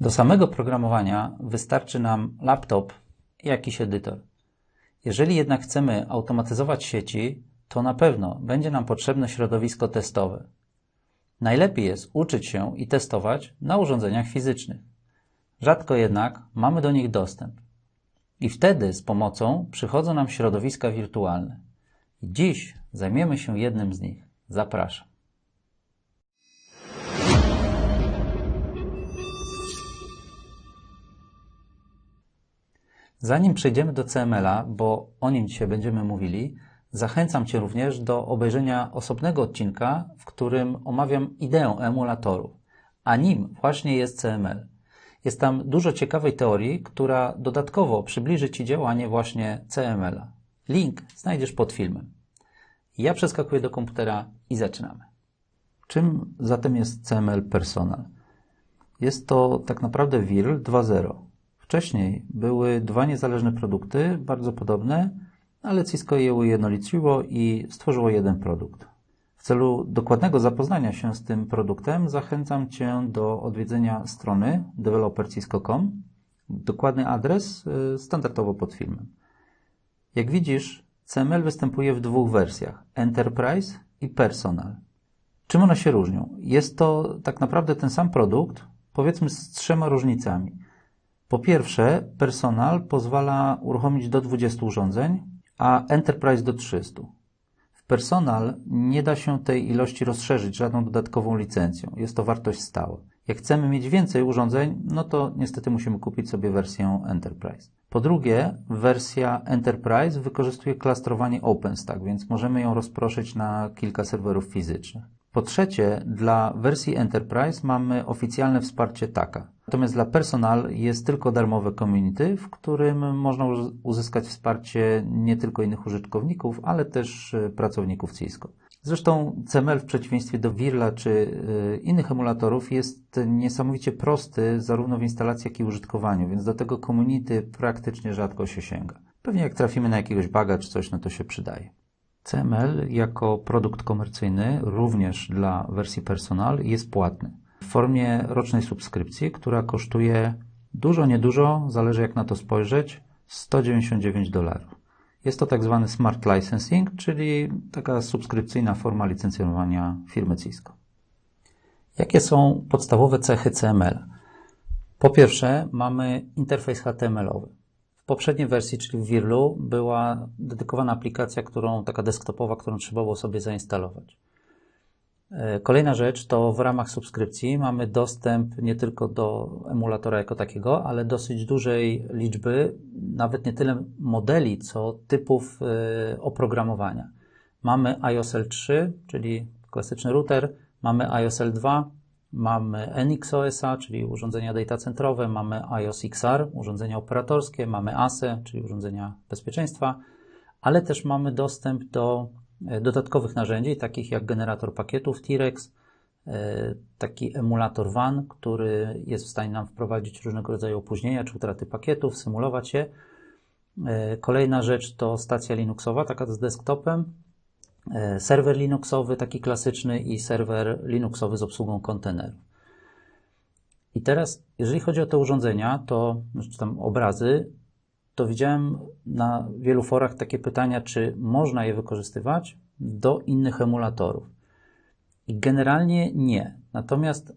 Do samego programowania wystarczy nam laptop i jakiś edytor. Jeżeli jednak chcemy automatyzować sieci, to na pewno będzie nam potrzebne środowisko testowe. Najlepiej jest uczyć się i testować na urządzeniach fizycznych. Rzadko jednak mamy do nich dostęp. I wtedy z pomocą przychodzą nam środowiska wirtualne. Dziś zajmiemy się jednym z nich. Zapraszam. Zanim przejdziemy do CML-a, bo o nim dzisiaj będziemy mówili, zachęcam Cię również do obejrzenia osobnego odcinka, w którym omawiam ideę emulatorów, a nim właśnie jest CML. Jest tam dużo ciekawej teorii, która dodatkowo przybliży Ci działanie właśnie CML-a. Link znajdziesz pod filmem. Ja przeskakuję do komputera i zaczynamy. Czym zatem jest CML Personal? Jest to tak naprawdę WIRL 2.0. Wcześniej były dwa niezależne produkty, bardzo podobne, ale Cisco je ujednoliciło i stworzyło jeden produkt. W celu dokładnego zapoznania się z tym produktem zachęcam Cię do odwiedzenia strony developercisco.com. Dokładny adres y, standardowo pod filmem. Jak widzisz, CML występuje w dwóch wersjach: Enterprise i Personal. Czym one się różnią? Jest to tak naprawdę ten sam produkt, powiedzmy z trzema różnicami. Po pierwsze, Personal pozwala uruchomić do 20 urządzeń, a Enterprise do 300. W Personal nie da się tej ilości rozszerzyć żadną dodatkową licencją. Jest to wartość stała. Jak chcemy mieć więcej urządzeń, no to niestety musimy kupić sobie wersję Enterprise. Po drugie, wersja Enterprise wykorzystuje klastrowanie OpenStack, więc możemy ją rozproszyć na kilka serwerów fizycznych. Po trzecie, dla wersji Enterprise mamy oficjalne wsparcie TAKA. Natomiast dla Personal jest tylko darmowe community, w którym można uzyskać wsparcie nie tylko innych użytkowników, ale też e, pracowników Cisco. Zresztą CML w przeciwieństwie do Wirla czy e, innych emulatorów jest niesamowicie prosty zarówno w instalacji, jak i użytkowaniu, więc do tego community praktycznie rzadko się sięga. Pewnie jak trafimy na jakiegoś baga czy coś, no to się przydaje. CML jako produkt komercyjny, również dla wersji personal, jest płatny w formie rocznej subskrypcji, która kosztuje dużo, niedużo, zależy jak na to spojrzeć, 199 dolarów. Jest to tak zwany smart licensing, czyli taka subskrypcyjna forma licencjonowania firmy Cisco. Jakie są podstawowe cechy CML? Po pierwsze, mamy interfejs HTML-owy poprzedniej wersji, czyli w Wirlu, była dedykowana aplikacja, którą, taka desktopowa, którą trzeba było sobie zainstalować. E, kolejna rzecz to w ramach subskrypcji mamy dostęp nie tylko do emulatora jako takiego, ale dosyć dużej liczby, nawet nie tyle modeli, co typów e, oprogramowania. Mamy IOSL 3, czyli klasyczny router, mamy IOSL 2, Mamy NXOS-a, czyli urządzenia datacentrowe, mamy iOS XR, urządzenia operatorskie, mamy ASE, czyli urządzenia bezpieczeństwa, ale też mamy dostęp do e, dodatkowych narzędzi, takich jak generator pakietów T-Rex, e, taki emulator WAN, który jest w stanie nam wprowadzić różnego rodzaju opóźnienia czy utraty pakietów, symulować je. E, kolejna rzecz to stacja Linuxowa, taka z desktopem, serwer Linuxowy, taki klasyczny i serwer Linuxowy z obsługą kontenerów. I teraz, jeżeli chodzi o te urządzenia, to, czy tam obrazy, to widziałem na wielu forach takie pytania, czy można je wykorzystywać do innych emulatorów. I generalnie nie. Natomiast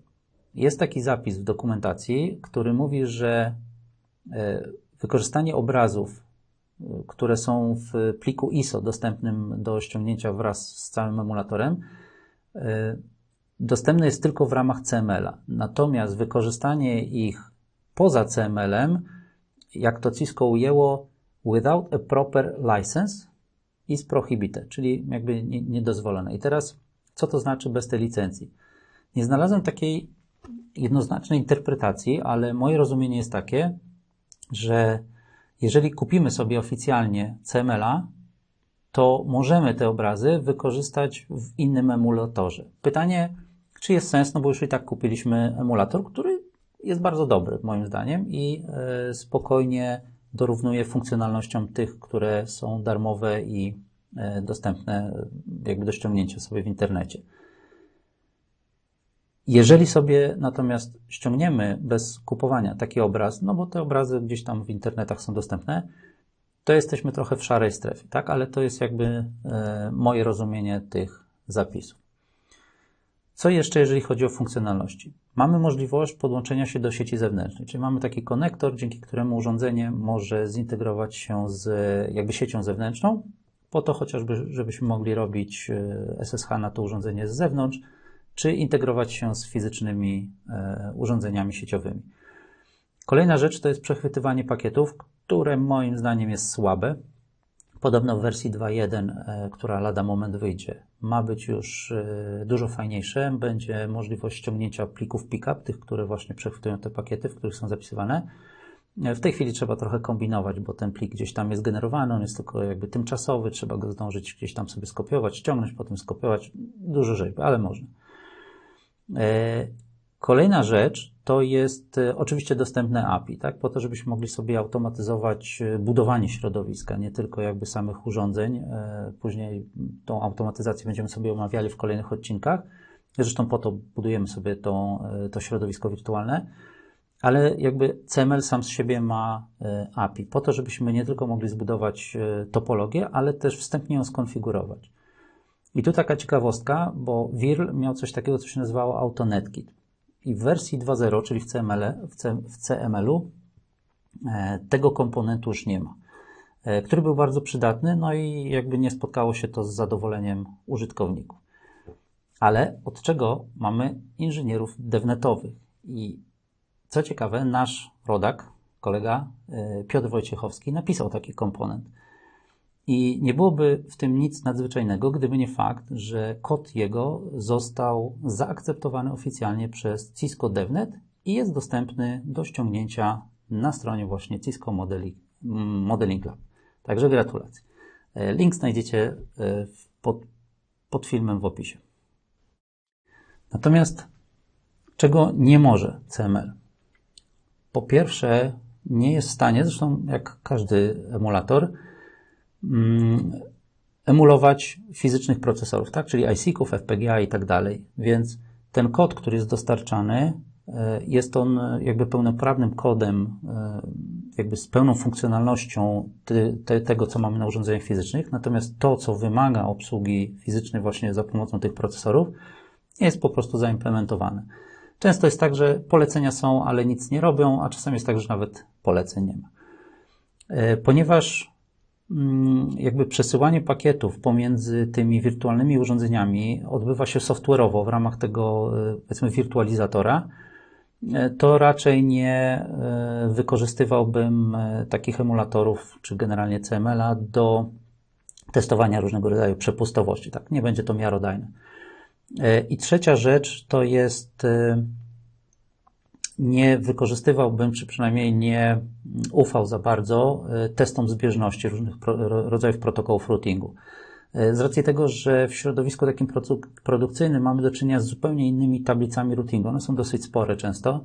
jest taki zapis w dokumentacji, który mówi, że e, wykorzystanie obrazów które są w pliku ISO dostępnym do ściągnięcia wraz z całym emulatorem, e, dostępne jest tylko w ramach CML-a. Natomiast wykorzystanie ich poza CML-em, jak to Cisco ujęło, without a proper license is prohibited, czyli jakby niedozwolone. I teraz, co to znaczy bez tej licencji? Nie znalazłem takiej jednoznacznej interpretacji, ale moje rozumienie jest takie, że jeżeli kupimy sobie oficjalnie CML-a, to możemy te obrazy wykorzystać w innym emulatorze. Pytanie, czy jest sens, no bo już i tak kupiliśmy emulator, który jest bardzo dobry moim zdaniem i e, spokojnie dorównuje funkcjonalnościom tych, które są darmowe i e, dostępne jakby do ściągnięcia sobie w internecie. Jeżeli sobie natomiast ściągniemy bez kupowania taki obraz, no bo te obrazy gdzieś tam w internetach są dostępne, to jesteśmy trochę w szarej strefie, tak? Ale to jest jakby e, moje rozumienie tych zapisów. Co jeszcze, jeżeli chodzi o funkcjonalności? Mamy możliwość podłączenia się do sieci zewnętrznej, czyli mamy taki konektor, dzięki któremu urządzenie może zintegrować się z jakby siecią zewnętrzną, po to chociażby, żebyśmy mogli robić e, SSH na to urządzenie z zewnątrz, czy integrować się z fizycznymi e, urządzeniami sieciowymi. Kolejna rzecz to jest przechwytywanie pakietów, które moim zdaniem jest słabe. Podobno w wersji 2.1, e, która lada moment wyjdzie, ma być już e, dużo fajniejsze. Będzie możliwość ściągnięcia plików pickup, tych, które właśnie przechwytują te pakiety, w których są zapisywane. W tej chwili trzeba trochę kombinować, bo ten plik gdzieś tam jest generowany, on jest tylko jakby tymczasowy, trzeba go zdążyć gdzieś tam sobie skopiować, ściągnąć, potem skopiować. Dużo rzeźby, ale można. E, kolejna rzecz to jest e, oczywiście dostępne API, tak? Po to, żebyśmy mogli sobie automatyzować e, budowanie środowiska, nie tylko jakby samych urządzeń. Później tą automatyzację będziemy sobie omawiali w kolejnych odcinkach. Zresztą po to budujemy sobie to, to środowisko wirtualne. Ale jakby CML sam z siebie ma API, po to, żebyśmy nie tylko mogli zbudować topologię, ale też wstępnie ją skonfigurować. I tu taka ciekawostka, bo Virl miał coś takiego, co się nazywało AutoNetKit. I w wersji 2.0, czyli w, CML, w, C, w CML-u, e, tego komponentu już nie ma, e, który był bardzo przydatny, no i jakby nie spotkało się to z zadowoleniem użytkowników. Ale od czego mamy inżynierów devnetowych? I co ciekawe, nasz rodak, kolega e, Piotr Wojciechowski, napisał taki komponent. I nie byłoby w tym nic nadzwyczajnego, gdyby nie fakt, że kod jego został zaakceptowany oficjalnie przez Cisco DevNet i jest dostępny do ściągnięcia na stronie właśnie Cisco Modeling, Modeling Lab. Także gratulacje. Link znajdziecie e, pod, pod filmem w opisie. Natomiast czego nie może CML? Po pierwsze, nie jest w stanie, zresztą jak każdy emulator, emulować fizycznych procesorów, tak? czyli IC-ków, FPGA i tak dalej. Więc ten kod, który jest dostarczany, e, jest on jakby pełnoprawnym kodem, e, jakby z pełną funkcjonalnością ty, te, tego, co mamy na urządzeniach fizycznych. Natomiast to, co wymaga obsługi fizycznej właśnie za pomocą tych procesorów, jest po prostu zaimplementowane. Często jest tak, że polecenia są, ale nic nie robią, a czasem jest tak, że nawet poleceń nie ma. E, ponieważ Mm, jakby przesyłanie pakietów pomiędzy tymi wirtualnymi urządzeniami odbywa się software'owo w ramach tego, e, powiedzmy, wirtualizatora, e, to raczej nie e, wykorzystywałbym takich emulatorów, czy generalnie CML-a do testowania różnego rodzaju przepustowości. Tak, nie będzie to miarodajne. I trzecia rzecz to jest nie wykorzystywałbym, czy przynajmniej nie ufał za bardzo e, testom zbieżności różnych rodzajów protokołów routingu. E, z racji tego, że w środowisku takim produkcyjnym mamy do czynienia z zupełnie innymi tablicami routingu, one są dosyć spore często.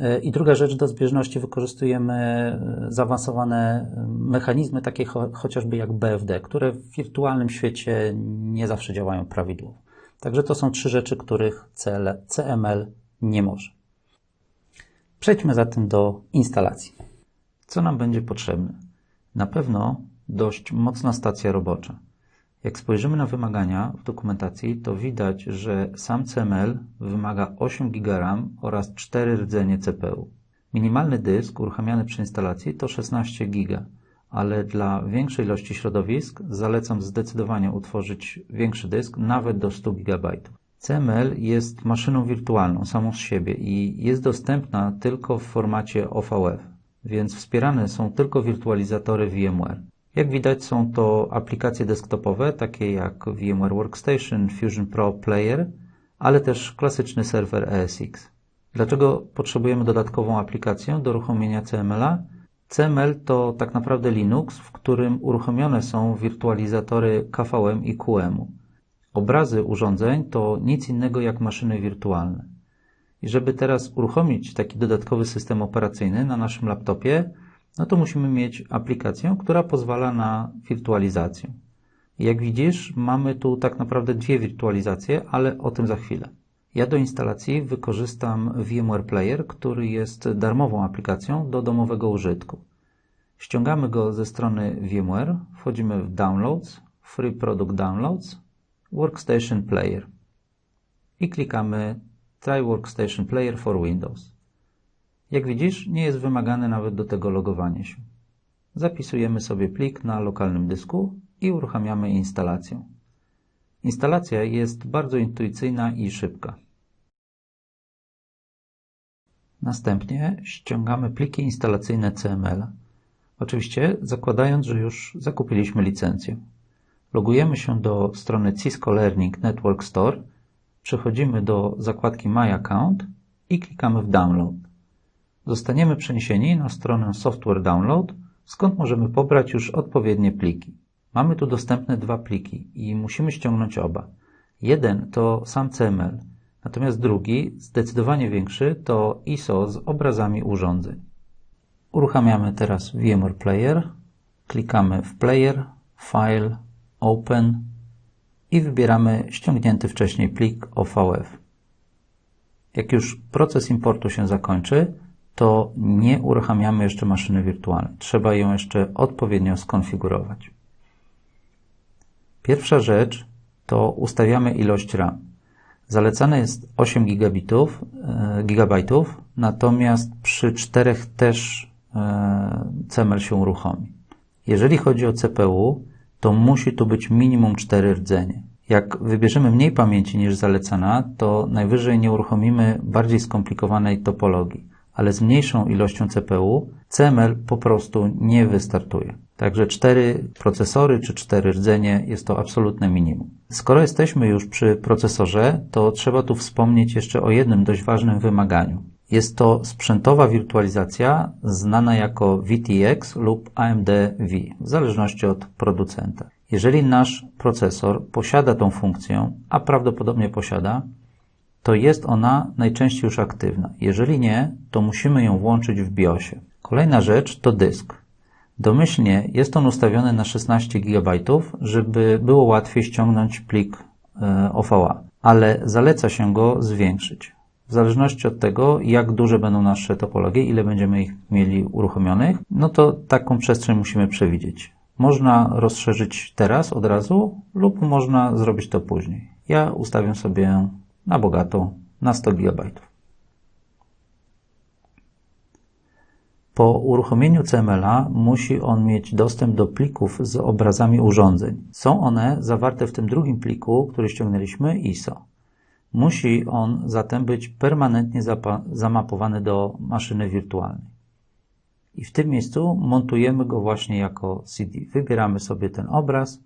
E, I druga rzecz, do zbieżności wykorzystujemy zaawansowane mechanizmy, takie chociażby jak BFD, które w wirtualnym świecie nie zawsze działają prawidłowo. Także to są trzy rzeczy, których CML nie może. Przejdźmy zatem do instalacji. Co nam będzie potrzebne? Na pewno dość mocna stacja robocza. Jak spojrzymy na wymagania w dokumentacji, to widać, że sam CML wymaga 8 GB RAM oraz 4 rdzenie CPU. Minimalny dysk uruchamiany przy instalacji to 16 GB, ale dla większej ilości środowisk zalecam zdecydowanie utworzyć większy dysk, nawet do 100 GB. CML jest maszyną wirtualną samą z siebie i jest dostępna tylko w formacie OVF, więc wspierane są tylko wirtualizatory VMware. Jak widać są to aplikacje desktopowe takie jak VMware Workstation, Fusion Pro Player, ale też klasyczny serwer ESX. Dlaczego potrzebujemy dodatkową aplikację do uruchomienia CML-a? CML to tak naprawdę Linux, w którym uruchomione są wirtualizatory KVM i QEMU. Obrazy urządzeń to nic innego jak maszyny wirtualne. I żeby teraz uruchomić taki dodatkowy system operacyjny na naszym laptopie, no to musimy mieć aplikację, która pozwala na wirtualizację. jak widzisz, mamy tu tak naprawdę dwie wirtualizacje, ale o tym za chwilę. Ja do instalacji wykorzystam VMware Player, który jest darmową aplikacją do domowego użytku. Ściągamy go ze strony VMware, wchodzimy w Downloads, Free Product Downloads, Workstation Player i klikamy Try Workstation Player for Windows. Jak widzisz, nie jest wymagane nawet do tego logowanie się. Zapisujemy sobie plik na lokalnym dysku i uruchamiamy instalację. Instalacja jest bardzo intuicyjna i szybka. Następnie ściągamy pliki instalacyjne CML, oczywiście zakładając, że już zakupiliśmy licencję. Logujemy się do strony Cisco Learning Network Store, przechodzimy do zakładki My Account i klikamy w Download. Zostaniemy przeniesieni na stronę Software Download, skąd możemy pobrać już odpowiednie pliki. Mamy tu dostępne dwa pliki i musimy ściągnąć oba. Jeden to sam CML, natomiast drugi, zdecydowanie większy, to ISO z obrazami urządzeń. Uruchamiamy teraz VMware Player, klikamy w Player, File, Open i wybieramy ściągnięty wcześniej plik OVF. Jak już proces importu się zakończy, to nie uruchamiamy jeszcze maszyny wirtualnej. Trzeba ją jeszcze odpowiednio skonfigurować. Pierwsza rzecz to ustawiamy ilość RAM. Zalecane jest 8 gigabitów, e, gigabajtów, natomiast przy 4 też e, CML się uruchomi. Jeżeli chodzi o CPU, to musi tu być minimum 4 rdzenie. Jak wybierzemy mniej pamięci niż zalecana, to najwyżej nie uruchomimy bardziej skomplikowanej topologii, ale z mniejszą ilością CPU CML po prostu nie wystartuje. Także cztery procesory czy cztery rdzenie jest to absolutne minimum. Skoro jesteśmy już przy procesorze, to trzeba tu wspomnieć jeszcze o jednym dość ważnym wymaganiu. Jest to sprzętowa wirtualizacja znana jako VTX lub AMD V, w zależności od producenta. Jeżeli nasz procesor posiada tą funkcję, a prawdopodobnie posiada, to jest ona najczęściej już aktywna. Jeżeli nie, to musimy ją włączyć w BIOSie. Kolejna rzecz to dysk. Domyślnie jest on ustawiony na 16 GB, żeby było łatwiej ściągnąć plik e, OVA, ale zaleca się go zwiększyć. W zależności od tego, jak duże będą nasze topologie, ile będziemy ich mieli uruchomionych, no to taką przestrzeń musimy przewidzieć. Można rozszerzyć teraz od razu lub można zrobić to później. Ja ustawię sobie na bogato na 100 GB. Po uruchomieniu CML-a musi on mieć dostęp do plików z obrazami urządzeń. Są one zawarte w tym drugim pliku, który ściągnęliśmy ISO. Musi on zatem być permanentnie zamapowany do maszyny wirtualnej. I w tym miejscu montujemy go właśnie jako CD. Wybieramy sobie ten obraz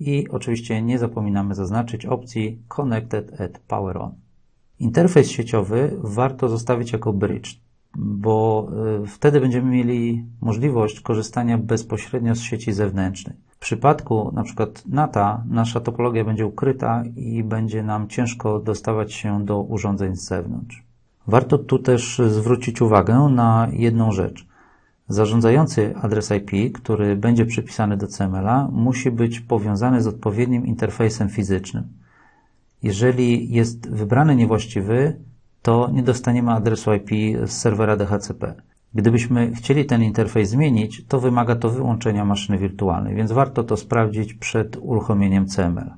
i oczywiście nie zapominamy zaznaczyć opcji Connected at Power On. Interfejs sieciowy warto zostawić jako bridge bo y, wtedy będziemy mieli możliwość korzystania bezpośrednio z sieci zewnętrznej. W przypadku przykład NATA nasza topologia będzie ukryta i będzie nam ciężko dostawać się do urządzeń z zewnątrz. Warto tu też zwrócić uwagę na jedną rzecz. Zarządzający adres IP, który będzie przypisany do CML-a, musi być powiązany z odpowiednim interfejsem fizycznym. Jeżeli jest wybrany niewłaściwy, to nie dostaniemy adresu IP z serwera DHCP. Gdybyśmy chcieli ten interfejs zmienić, to wymaga to wyłączenia maszyny wirtualnej, więc warto to sprawdzić przed uruchomieniem CML.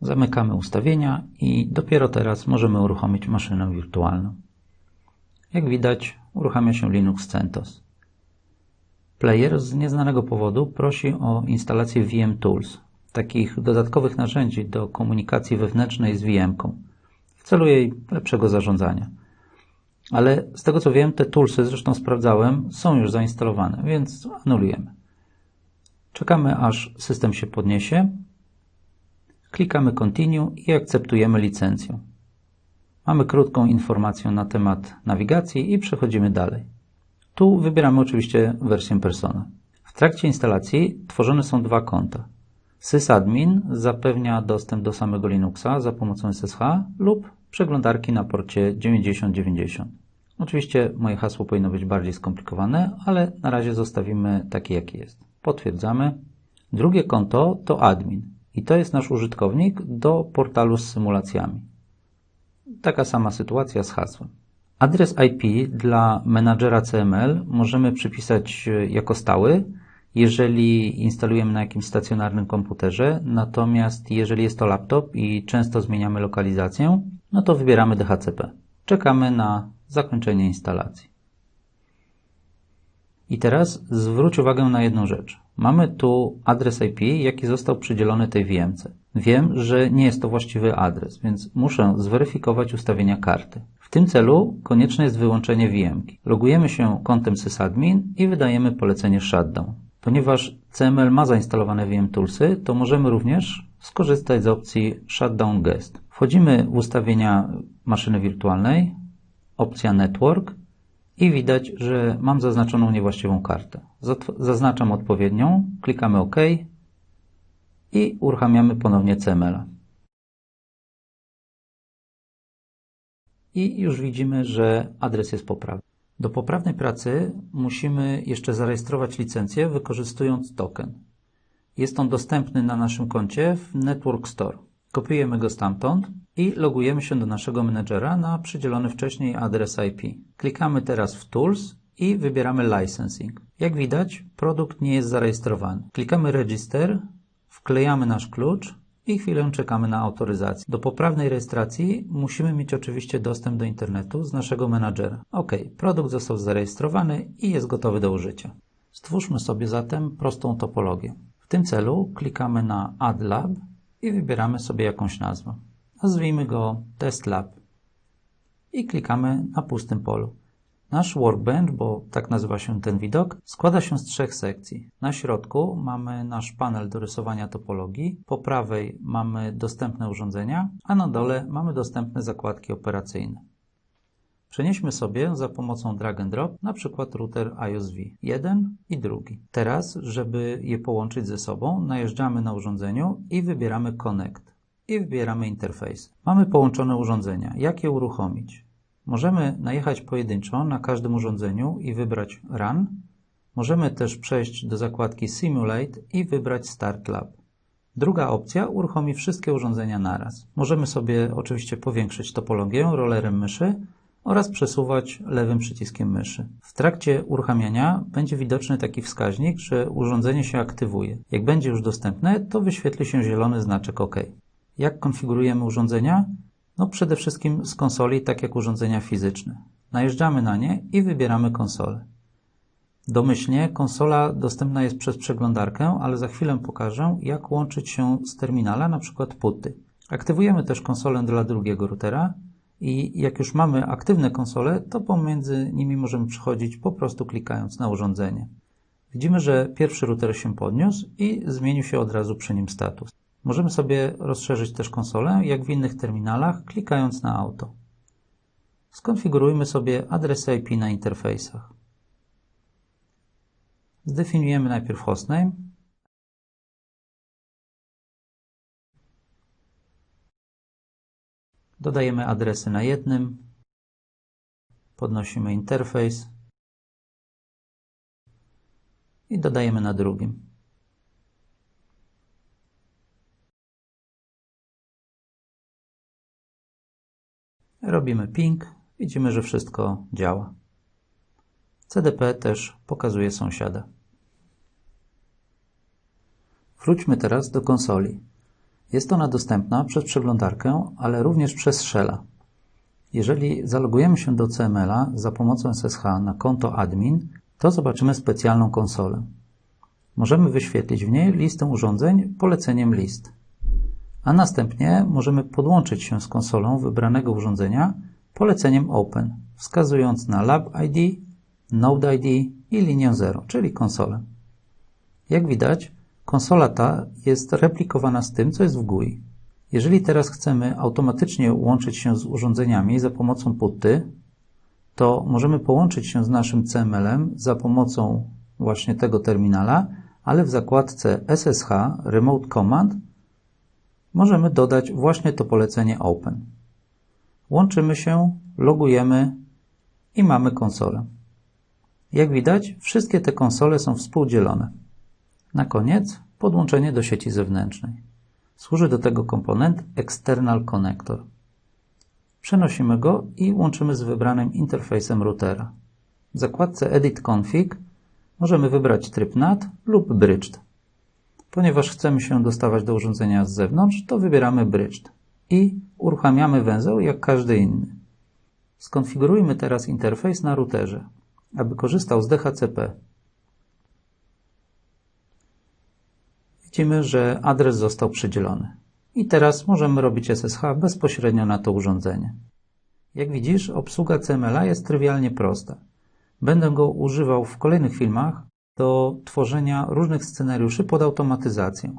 Zamykamy ustawienia i dopiero teraz możemy uruchomić maszynę wirtualną. Jak widać, uruchamia się Linux CentOS. Player z nieznanego powodu prosi o instalację VM Tools, takich dodatkowych narzędzi do komunikacji wewnętrznej z VM-ką w celu jej lepszego zarządzania. Ale z tego co wiem, te toolsy, zresztą sprawdzałem, są już zainstalowane, więc anulujemy. Czekamy aż system się podniesie. Klikamy Continue i akceptujemy licencję. Mamy krótką informację na temat nawigacji i przechodzimy dalej. Tu wybieramy oczywiście wersję Persona. W trakcie instalacji tworzone są dwa konta. Sysadmin zapewnia dostęp do samego Linuxa za pomocą SSH lub przeglądarki na porcie 9090. Oczywiście moje hasło powinno być bardziej skomplikowane, ale na razie zostawimy takie, jakie jest. Potwierdzamy. Drugie konto to admin i to jest nasz użytkownik do portalu z symulacjami. Taka sama sytuacja z hasłem. Adres IP dla menadżera CML możemy przypisać e, jako stały, jeżeli instalujemy na jakimś stacjonarnym komputerze, natomiast jeżeli jest to laptop i często zmieniamy lokalizację, no to wybieramy DHCP. Czekamy na zakończenie instalacji. I teraz zwróć uwagę na jedną rzecz. Mamy tu adres IP, jaki został przydzielony tej VMce. Wiem, że nie jest to właściwy adres, więc muszę zweryfikować ustawienia karty. W tym celu konieczne jest wyłączenie VMki. Logujemy się kontem sysadmin i wydajemy polecenie shutdown. Ponieważ CML ma zainstalowane VM Toolsy, to możemy również skorzystać z opcji Shutdown Guest. Wchodzimy w ustawienia maszyny wirtualnej, opcja Network i widać, że mam zaznaczoną niewłaściwą kartę. Zaznaczam odpowiednią, klikamy OK i uruchamiamy ponownie CML. I już widzimy, że adres jest poprawny. Do poprawnej pracy musimy jeszcze zarejestrować licencję wykorzystując token. Jest on dostępny na naszym koncie w Network Store. Kopiujemy go stamtąd i logujemy się do naszego menedżera na przydzielony wcześniej adres IP. Klikamy teraz w Tools i wybieramy Licensing. Jak widać, produkt nie jest zarejestrowany. Klikamy Register, wklejamy nasz klucz i chwilę czekamy na autoryzację. Do poprawnej rejestracji musimy mieć oczywiście dostęp do internetu z naszego menadżera. OK, produkt został zarejestrowany i jest gotowy do użycia. Stwórzmy sobie zatem prostą topologię. W tym celu klikamy na Add Lab i wybieramy sobie jakąś nazwę. Nazwijmy go Test Lab i klikamy na pustym polu. Nasz workbench, bo tak nazywa się ten widok, składa się z trzech sekcji. Na środku mamy nasz panel do rysowania topologii, po prawej mamy dostępne urządzenia, a na dole mamy dostępne zakładki operacyjne. Przenieśmy sobie za pomocą drag and drop na przykład router IOSV, jeden i drugi. Teraz, żeby je połączyć ze sobą, najeżdżamy na urządzeniu i wybieramy Connect i wybieramy interfejs. Mamy połączone urządzenia. Jak je uruchomić? Możemy najechać pojedynczo na każdym urządzeniu i wybrać Run. Możemy też przejść do zakładki Simulate i wybrać Start Lab. Druga opcja uruchomi wszystkie urządzenia naraz. Możemy sobie oczywiście powiększyć topologię rollerem myszy oraz przesuwać lewym przyciskiem myszy. W trakcie uruchamiania będzie widoczny taki wskaźnik, że urządzenie się aktywuje. Jak będzie już dostępne, to wyświetli się zielony znaczek OK. Jak konfigurujemy urządzenia? No przede wszystkim z konsoli, tak jak urządzenia fizyczne. Najeżdżamy na nie i wybieramy konsolę. Domyślnie konsola dostępna jest przez przeglądarkę, ale za chwilę pokażę, jak łączyć się z terminala, na przykład putty. Aktywujemy też konsolę dla drugiego routera i jak już mamy aktywne konsole, to pomiędzy nimi możemy przechodzić po prostu klikając na urządzenie. Widzimy, że pierwszy router się podniósł i zmienił się od razu przy nim status. Możemy sobie rozszerzyć też konsolę, jak w innych terminalach, klikając na auto. Skonfigurujmy sobie adresy IP na interfejsach. Zdefiniujemy najpierw hostname. Dodajemy adresy na jednym. Podnosimy interfejs. I dodajemy na drugim. Robimy ping, widzimy, że wszystko działa. CDP też pokazuje sąsiada. Wróćmy teraz do konsoli. Jest ona dostępna przez przeglądarkę, ale również przez Shella. Jeżeli zalogujemy się do CML-a za pomocą SSH na konto admin, to zobaczymy specjalną konsolę. Możemy wyświetlić w niej listę urządzeń poleceniem list a następnie możemy podłączyć się z konsolą wybranego urządzenia poleceniem Open, wskazując na Lab ID, Node ID i linię 0, czyli konsolę. Jak widać, konsola ta jest replikowana z tym, co jest w GUI. Jeżeli teraz chcemy automatycznie łączyć się z urządzeniami za pomocą putty, to możemy połączyć się z naszym CML-em za pomocą właśnie tego terminala, ale w zakładce SSH Remote Command możemy dodać właśnie to polecenie Open. Łączymy się, logujemy i mamy konsolę. Jak widać, wszystkie te konsole są współdzielone. Na koniec podłączenie do sieci zewnętrznej. Służy do tego komponent External Connector. Przenosimy go i łączymy z wybranym interfejsem routera. W zakładce Edit Config możemy wybrać tryb NAT lub Bridged. Ponieważ chcemy się dostawać do urządzenia z zewnątrz, to wybieramy Bridged i uruchamiamy węzeł jak każdy inny. Skonfigurujmy teraz interfejs na routerze, aby korzystał z DHCP. Widzimy, że adres został przydzielony. I teraz możemy robić SSH bezpośrednio na to urządzenie. Jak widzisz, obsługa CML jest trywialnie prosta. Będę go używał w kolejnych filmach do tworzenia różnych scenariuszy pod automatyzację,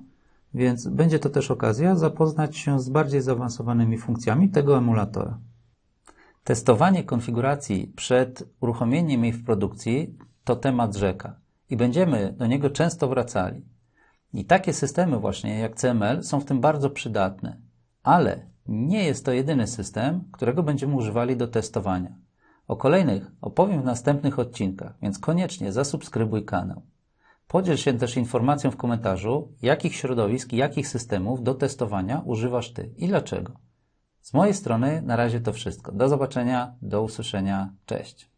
więc będzie to też okazja zapoznać się z bardziej zaawansowanymi funkcjami tego emulatora. Testowanie konfiguracji przed uruchomieniem jej w produkcji to temat rzeka i będziemy do niego często wracali. I takie systemy właśnie jak CML są w tym bardzo przydatne, ale nie jest to jedyny system, którego będziemy używali do testowania. O kolejnych opowiem w następnych odcinkach, więc koniecznie zasubskrybuj kanał. Podziel się też informacją w komentarzu, jakich środowisk i jakich systemów do testowania używasz Ty i dlaczego. Z mojej strony na razie to wszystko. Do zobaczenia, do usłyszenia. Cześć.